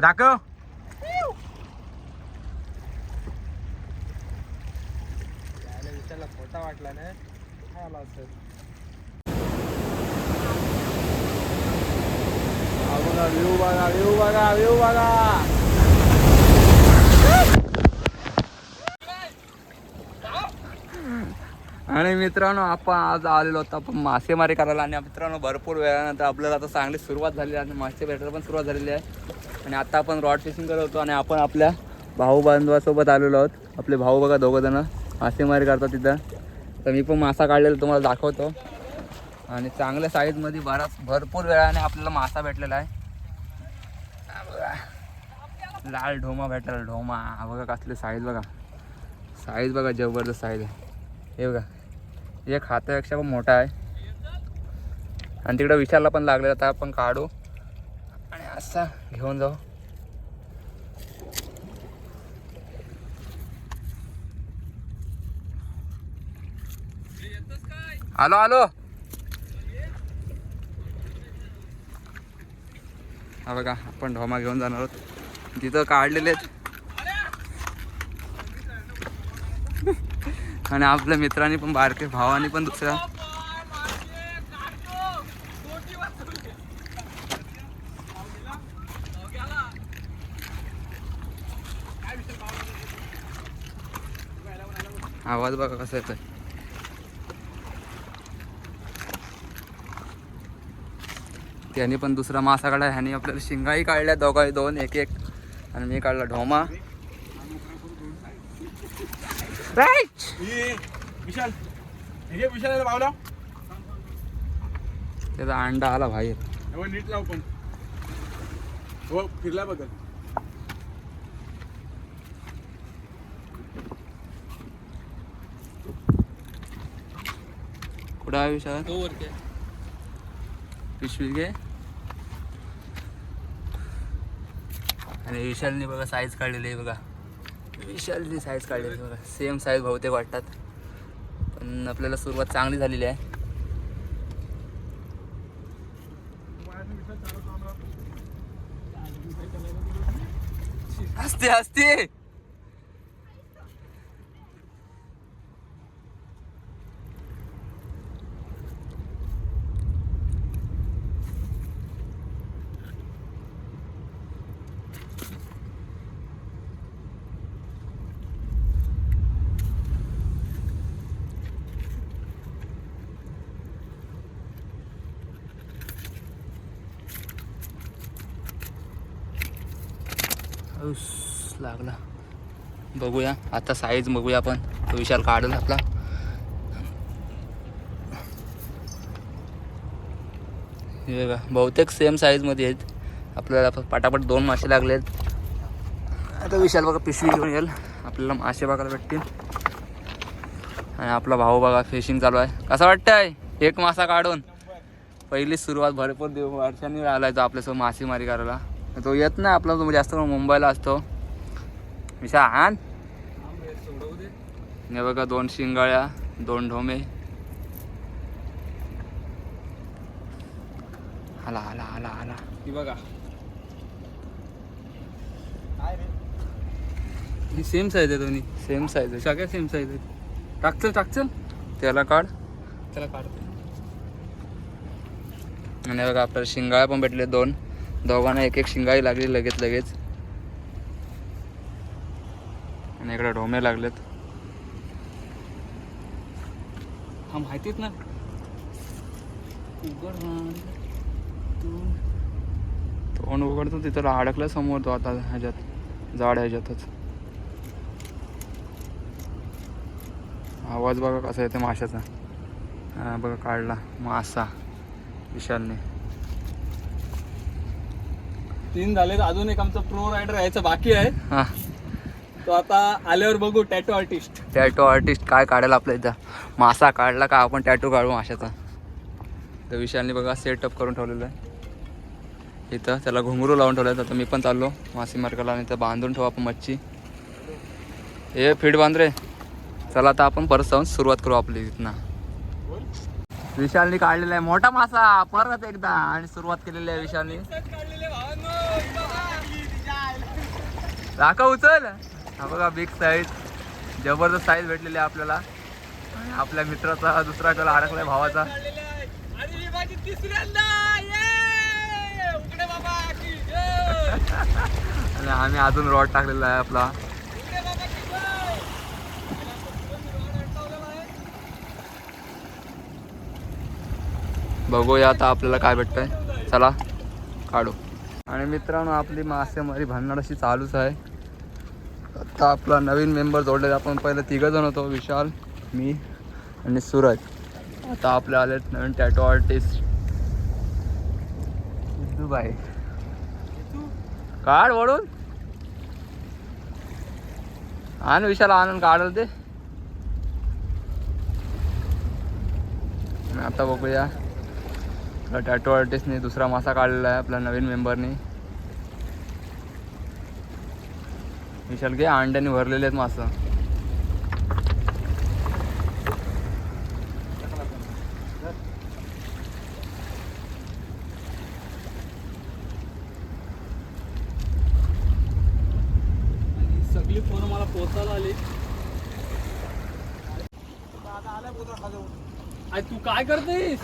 दाखव. खोटा वाटला ना? काय आला असेल? बघा व्ह्यू बघा व्ह्यू बघा व्ह्यू बघा. आणि मित्रांनो आपण आज आलेलो होतो आपण मासेमारी करायला. आणि मित्रांनो भरपूर वेळानंतर आपल्याला आता चांगली सुरुवात आहे. आणि मासे भेटायला पण सुरुवात झालेली आहे. आणि आता आपण रॉड फिशिंग करत होतो आणि आपण आपल्या भाऊ बांधवासोबत आलेलो आहोत. आपले भाऊ बघा दोघं जण. मासेमारी करतात तिथं. तर मी पण मासा काढलेला तुम्हाला दाखवतो. आणि चांगल्या साईजमध्ये बराच भरपूर वेळाने आपल्याला मासा भेटलेला आहे. बघा. लाल ढोमा भेटला ढोमा. बघा कसले साईज बघा. साईज बघा जबरदस्त साईज आहे. हे बघा. एक हातापेक्षा पण मोठा आहे. आणि तिकडं विशालला पण लागलेला आता आपण काढू. आणि घेऊन जाऊ. आलो आलो. हा बघा आपण ढोमा घेऊन जाणार आहोत. तिथं काढलेले आहेत. आणि आपल्या मित्रांनी पण बारके भावानी पण दुसऱ्या. आवाज बघा कसा येतोय. त्याने पण दुसरा मासा काढला ह्याने आपल्याला शिंगाही काढल्या दोघा दोन एक एक. आणि मी काढला ढोमा. विशाल हे त्याचा अंडा आला बाहेर. नीट लाव पण. हो फिरला बघा आहे विशाल तो वर काय पिशवी घे. आणि विशालने बघा साईज काढलेली आहे बघा. विशालची साईज काढलेली आहे बघा. सेम साईज बहुतेक वाटतात. पण आपल्याला सुरुवात चांगली झालेली आहे. असते असते उस, लागला. बघूया आता साईज बघूया आपण. तो विशाल काढून आपला. हे बघा बहुतेक सेम साईजमध्ये आहेत. आपल्याला पाटापट पटापट दोन मासे लागलेत. आता विशाल बघा पिशवी घेऊन येईल. आपल्याला मासे बघायला भेटतील. आणि आपला भाऊ बघा फिशिंग चालू आहे. कसं वाटतंय एक मासा काढून. पहिली सुरुवात भरपूर दिवस वर्षांनी आलाय तो आपल्यासोबत मासेमारी करायला. तो येत नाही आपला तो जास्त करून मुंबईला असतो. विशा आण. हे बघा दोन शिंगाळ्या दोन ढोमे. आला आला आला आला. बघा. ही सेम साईज आहे दोन्ही. सेम साईज आहे. सगळ्या सेम साईज आहे टाकचल टाकचल त्याला काढ. त्याला काढतो. आणि बघा आपल्याला शिंगाळ्या पण भेटले दोन. दोघांना एक एक शिंगाई लागली लगेच लगेच. आणि इकडे ढोमे लागलेत. हा माहितीच ना? उघड तोंड. उघडतो तिथं अडकला समोर तो आता ह्याच्यात जाड ह्याच्यातच. आवाज बघा कसा येते माशाचा. हा बघा काढला मासा विशालने. तीन झाले अजून एक आमचा प्रो रायडर यायचं बाकी आहे. हा. तो आता आल्यावर बघू टॅटो आर्टिस्ट टॅटो आर्टिस्ट काय काढेल आपल्या इथं? मासा काढला का आपण टॅटो काढू माशाचा? तर विशालने बघा सेटअप करून ठेवलेलं आहे. इथं त्याला घुंगरू लावून ठेवलं आता मी पण चाललो. मासे मार्गाला आणि इथं बांधून ठेवू आपण मच्छी. हे फीड बांध रे चला आता आपण परत जाऊन सुरुवात करू आपली इथनं. विशालने काढलेला आहे मोठा मासा. परत एकदा. आणि सुरुवात केलेली आहे विशालने. दाखव उचल. हा बघा बिग साईज जबरदस्त साईज भेटलेली आहे आपल्याला. आणि आपल्या मित्राचा दुसरा कल अडकलाय भावाचा. आणि आम्ही अजून रॉड टाकलेला आहे आपला! बघूया आता आपल्याला काय भेटतंय. चला काढू. आणि मित्रांनो आपली मासेमारी भांडण अशी चालूच आहे. आता आपला नवीन मेंबर जोडले आपण पहिले तिघं जण होतो विशाल मी आणि सूरज. आता आपले आले नवीन टॅटो आर्टिस्ट बाई काढ वळून. आण विशाल आणून काढल ते आता बघूया. आपला टॅटो आर्टिस्टने दुसरा मासा काढलेला आहे आपल्या नवीन मेंबरने विशाल घे अंड्याने भरलेले आहेत मासं. सगळी फोन मला पोचायला आली. तू काय करतेस?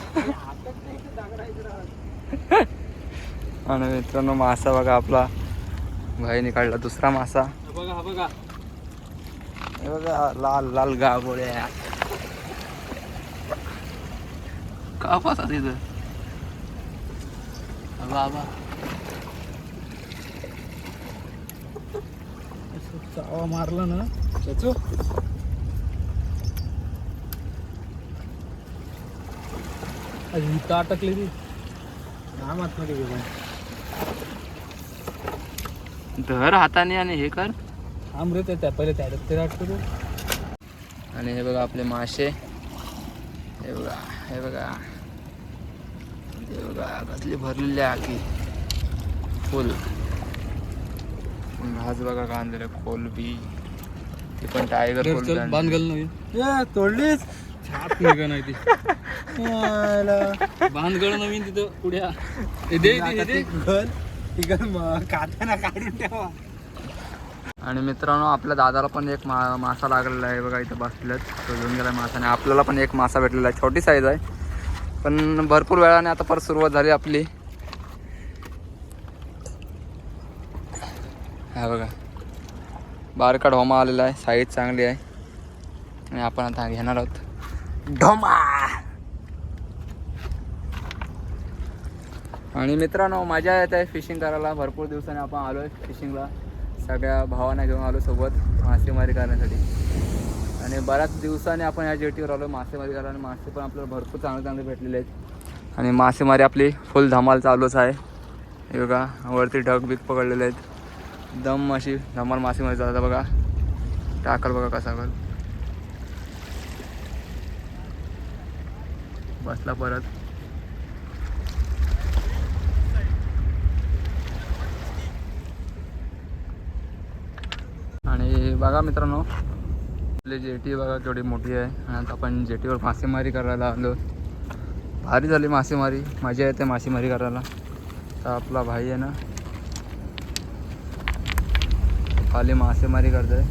आणि मित्रांनो मासा बघा आपला. भाईने काढला दुसरा मासा. बघा हा बघा. हे बघा लाल लाल गाबोळ्या का फासा तिथं बाबा. चावा मारला ना. त्याचो? इथं अटकली ती? आतमध्ये धर हाताने आणि हे कर. थांब रे त्या पहिले त्याच्यात ते अटकतो आणि हे बघा आपले मासे. हे बघा हे बघा. हे बघा कसली भरलेली आहे आखी. फुल. भाज बघा कांदे कोलबी. ते पण टायगर कोलबी आणली. बांध घाल नवीन तोडलीच छाप निघा नाही ती. नवीन तिथं पुढ्या. हे दे दे. काढताना काढून ठेवा. आणि मित्रांनो आपल्या दादाला पण एक मा मासा लागलेला आहे बघा इथं बसलेत. तो घेऊन गेला मासा आणि आपल्याला पण एक मासा भेटलेला आहे. छोटी साईज आहे. पण भरपूर वेळाने आता परत सुरुवात झाली आपली. हा बघा. बारका ढोमा आलेला आहे. साईज चांगली आहे. आणि आपण आता घेणार आहोत. ढोमा! आणि मित्रांनो मजा येत आहे फिशिंग करायला. भरपूर दिवसांनी आपण आलो आहे फिशिंगला सगळ्या भावांना घेऊन आलो सोबत मासेमारी करण्यासाठी. आणि बऱ्याच दिवसांनी आपण या जेटीवर आलो मासेमारी करायला. आणि मासे पण आपल्याला भरपूर चांगले चांगले भेटलेले आहेत. आणि मासेमारी आपली फुल धमाल चालूच आहे. हे बघा वरती ढग बिग पकडलेले आहेत. दम अशी धमाल मासेमारी चालतात बघा टाकल बघा कसा कर. बसला परत आणि बघा मित्रांनो आपली जेटी बघा केवढी मोठी आहे. आणि आता आपण जेटीवर मासेमारी करायला आलो. भारी झाली मासेमारी. मजा येते मासेमारी करायला. तर आपला भाई आहे ना खाली मासेमारी करतोय.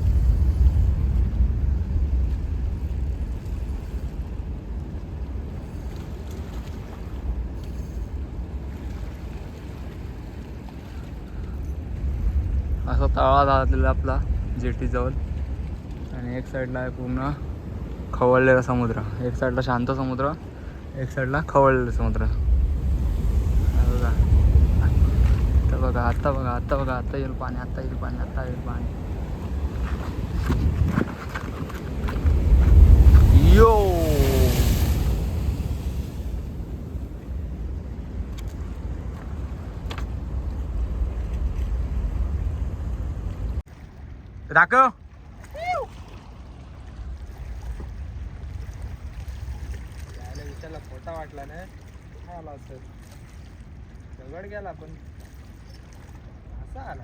असा तळा झालेला आपला. जेटीजवळ आणि एक साईडला आहे पूर्ण खवळलेला समुद्र. एक साईडला शांत समुद्र एक साईडला खवळलेला समुद्र. बघा. आता बघा आत्ता बघा आत्ता बघा आत्ता येईल पाणी आत्ता येईल पाणी आत्ता येईल पाणी. यो! दाखव. त्याला विचारला खोटा वाटला ना? काय आला असं दगड गेला पण. असा आला.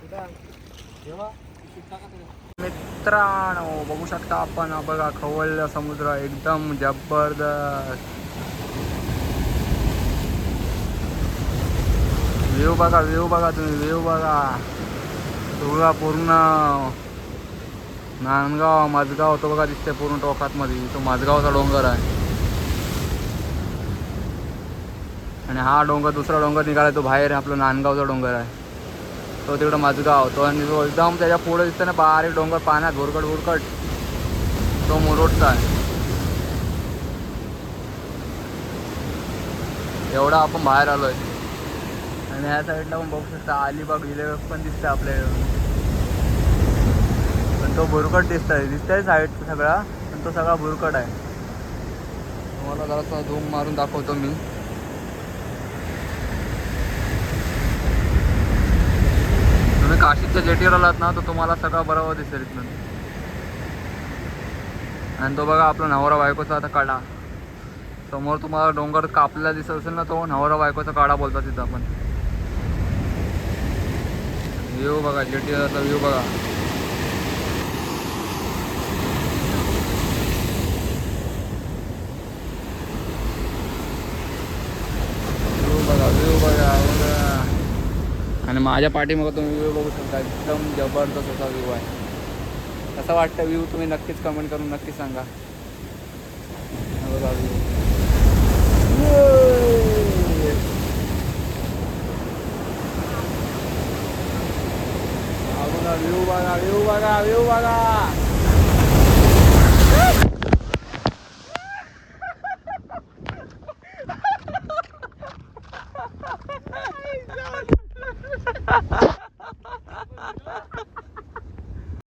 कुठं? ठेवा. मित्रांनो बघू शकता आपण. बघा खवळलं समुद्र एकदम जबरदस्त. व्ह्यू बघा व्ह्यू बघा तुम्ही व्ह्यू बघा. तुळा पूर्ण. नांदगाव माझगाव तो बघा दिसते पूर्ण टोकात मध्ये तो माझगावचा डोंगर आहे. आणि हा डोंगर दुसरा डोंगर निघाला तो बाहेर आपलं नांदगावचा डोंगर आहे. तो तिकडं माझगाव तो आणि तो एकदम त्याच्या पुढे दिसतं ना बारीक डोंगर पाण्यात भुरकट भुरकट. तो मुरुडचा आहे. एवढा आपण बाहेर आलोय. आणि ह्या साईडला पण बघू शकता अलिबाग विले पण दिसतं आपल्याला. पण तो भुरकट दिसतोय. दिसतंय साईड सगळा पण तो सगळा भुरकट आहे. तुम्हाला जरासा झूम मारून दाखवतो मी तुम्ही काशीच्या जेटीवर आलात ना तर तुम्हाला सगळं बरोबर दिसेल इथून. आणि तो बघा आपला नवरा बायकोचा आता काढा. समोर तुम्हाला डोंगर कापलेला दिसत असेल ना तो नवरा बायकोचा काढा बोलतात तिथं आपण. व्ह्यू बघा जेटीवरचा व्ह्यू बघा व्ह्यू बघा व्ह्यू बघा बघा आणि माझ्या पाठीमागं तुम्ही व्ह्यू बघू शकता. एकदम जबरदस्त असा व्ह्यू आहे. कसा वाटतं व्ह्यू तुम्ही नक्कीच कमेंट करून नक्कीच सांगा. बघा व्ह्यू व्ह्यू बघा व्ह्यू बघा व्ह्यू बघा.